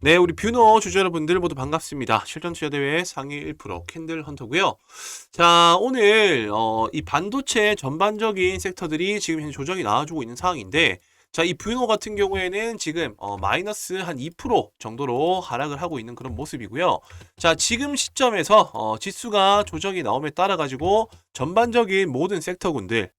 네, 우리 뷰노 주주 여러분들 모두 반갑습니다. 실전 투자 대회 상위 1% 캔들 헌터고요. 자, 오늘 어, 이 반도체 전반적인 섹터들이 지금 현재 조정이 나와주고 있는 상황인데, 자, 이 뷰노 같은 경우에는 지금 어, 마이너스 한 2% 정도로 하락을 하고 있는 그런 모습이고요. 자, 지금 시점에서 어, 지수가 조정이 나옴에 따라 가지고 전반적인 모든 섹터군들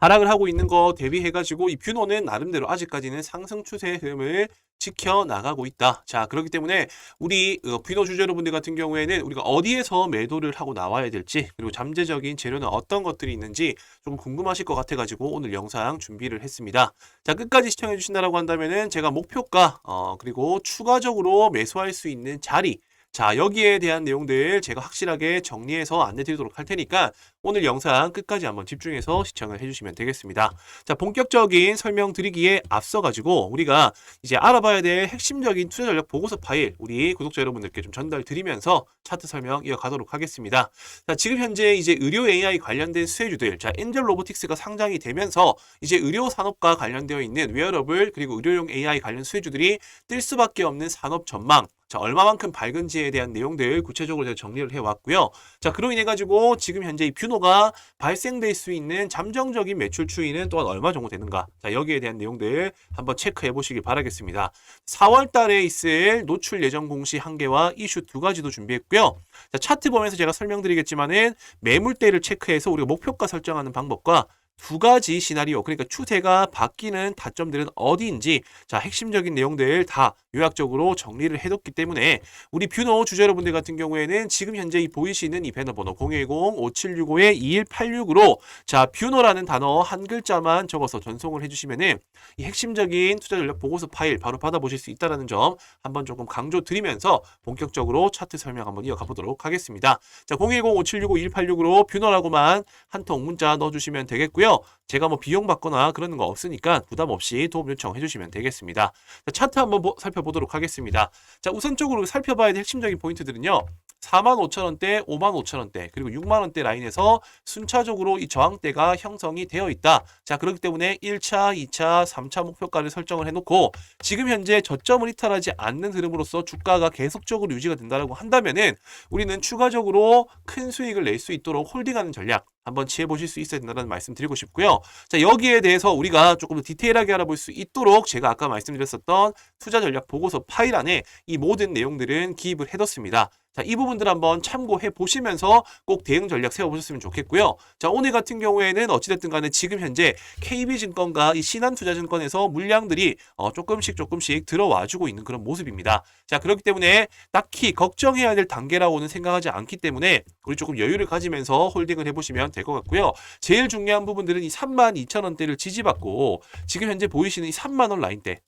하락을 하고 있는 거 대비해가지고 이 뷰노는 나름대로 아직까지는 상승 추세 흐름을 지켜 나가고 있다. 자, 그렇기 때문에 우리 어, 뷰노 주주 여러분들 같은 경우에는 우리가 어디에서 매도를 하고 나와야 될지 그리고 잠재적인 재료는 어떤 것들이 있는지 조금 궁금하실 것 같아가지고 오늘 영상 준비를 했습니다. 자, 끝까지 시청해 주신다라고 한다면은 제가 목표가 어, 그리고 추가적으로 매수할 수 있는 자리 자, 여기에 대한 내용들 제가 확실하게 정리해서 안내 드리도록 할 테니까 오늘 영상 끝까지 한번 집중해서 시청을 해주시면 되겠습니다. 자, 본격적인 설명 드리기에 앞서 가지고 우리가 이제 알아봐야 될 핵심적인 투자 전략 보고서 파일 우리 구독자 여러분들께 좀 전달 드리면서 차트 설명 이어가도록 하겠습니다. 자, 지금 현재 이제 의료 AI 관련된 수혜주들, 자, 엔젤 로보틱스가 상장이 되면서 이제 의료 산업과 관련되어 있는 웨어러블 그리고 의료용 AI 관련 수혜주들이 뜰 수밖에 없는 산업 전망, 자, 얼마만큼 밝은지에 대한 내용들 구체적으로 제가 정리를 해왔고요. 자, 그로 인해 가지고 지금 현재 이 뷰노가 발생될 수 있는 잠정적인 매출 추이는 또한 얼마 정도 되는가? 자, 여기에 대한 내용들 한번 체크해 보시길 바라겠습니다. 4월 달에 있을 노출 예정 공시 한 개와 이슈 두 가지도 준비했고요. 자, 차트 보면서 제가 설명드리겠지만은 매물대를 체크해서 우리가 목표가 설정하는 방법과 두 가지 시나리오, 그러니까 추세가 바뀌는 다점들은 어디인지, 자, 핵심적인 내용들 다 요약적으로 정리를 해뒀기 때문에 우리 뷰노 주주 여러분들 같은 경우에는 지금 현재 이 보이시는 이 배너 번호 010-5765-2186으로 자, 뷰노라는 단어 한 글자만 적어서 전송을 해주시면은 이 핵심적인 투자 전략 보고서 파일 바로 받아보실 수 있다는 점 한번 조금 강조 드리면서 본격적으로 차트 설명 한번 이어가 보도록 하겠습니다. 자, 010-5765-2186으로 뷰노라고만 한 통 문자 넣어주시면 되겠고요. 제가 뭐 비용 받거나 그러는 거 없으니까 부담 없이 도움 요청해 주시면 되겠습니다. 자, 차트 한번 보- 살펴보도록 하겠습니다. 자, 우선적으로 살펴봐야 될 핵심적인 포인트들은요. 45,000원대, 55,000원대, 그리고 6만원대 라인에서 순차적으로 이 저항대가 형성이 되어 있다. 자, 그렇기 때문에 1차, 2차, 3차 목표가를 설정을 해놓고 지금 현재 저점을 이탈하지 않는 흐름으로서 주가가 계속적으로 유지가 된다고 한다면은 우리는 추가적으로 큰 수익을 낼 수 있도록 홀딩하는 전략 한번 취해 보실 수 있어야 된다는 말씀 드리고 싶고요. 자, 여기에 대해서 우리가 조금 더 디테일하게 알아볼 수 있도록 제가 아까 말씀드렸었던 투자 전략 보고서 파일 안에 이 모든 내용들은 기입을 해뒀습니다. 자, 이 부분들 한번 참고해 보시면서 꼭 대응 전략 세워보셨으면 좋겠고요. 자, 오늘 같은 경우에는 어찌됐든 간에 지금 현재 KB증권과 이 신한투자증권에서 물량들이 어, 조금씩 조금씩 들어와주고 있는 그런 모습입니다. 자, 그렇기 때문에 딱히 걱정해야 될 단계라고는 생각하지 않기 때문에 우리 조금 여유를 가지면서 홀딩을 해보시면 될 것 같고요. 제일 중요한 부분들은 이 32,000원대를 지지받고 지금 현재 보이시는 이 3만원 라인대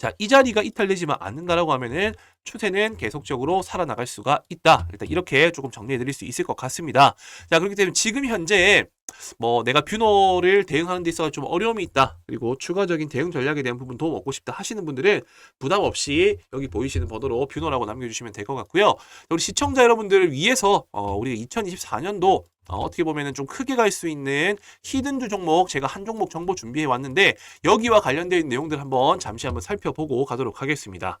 자, 이 자리가 이탈되지만 않는다라고 하면은 추세는 계속적으로 살아나갈 수가 있다. 일단 이렇게 조금 정리해 드릴 수 있을 것 같습니다. 자, 그렇기 때문에 지금 현재 뭐 내가 뷰노를 대응하는 데 있어서 좀 어려움이 있다. 그리고 추가적인 대응 전략에 대한 부분 도움 얻고 싶다 하시는 분들은 부담 없이 여기 보이시는 번호로 뷰노라고 남겨주시면 될 것 같고요. 우리 시청자 여러분들을 위해서 어, 우리 2024년도 어, 어떻게 보면은 좀 크게 갈 수 있는 히든주 종목 제가 한 종목 정보 준비해 왔는데 여기와 관련된 내용들 한번 잠시 한번 살펴보고 가도록 하겠습니다.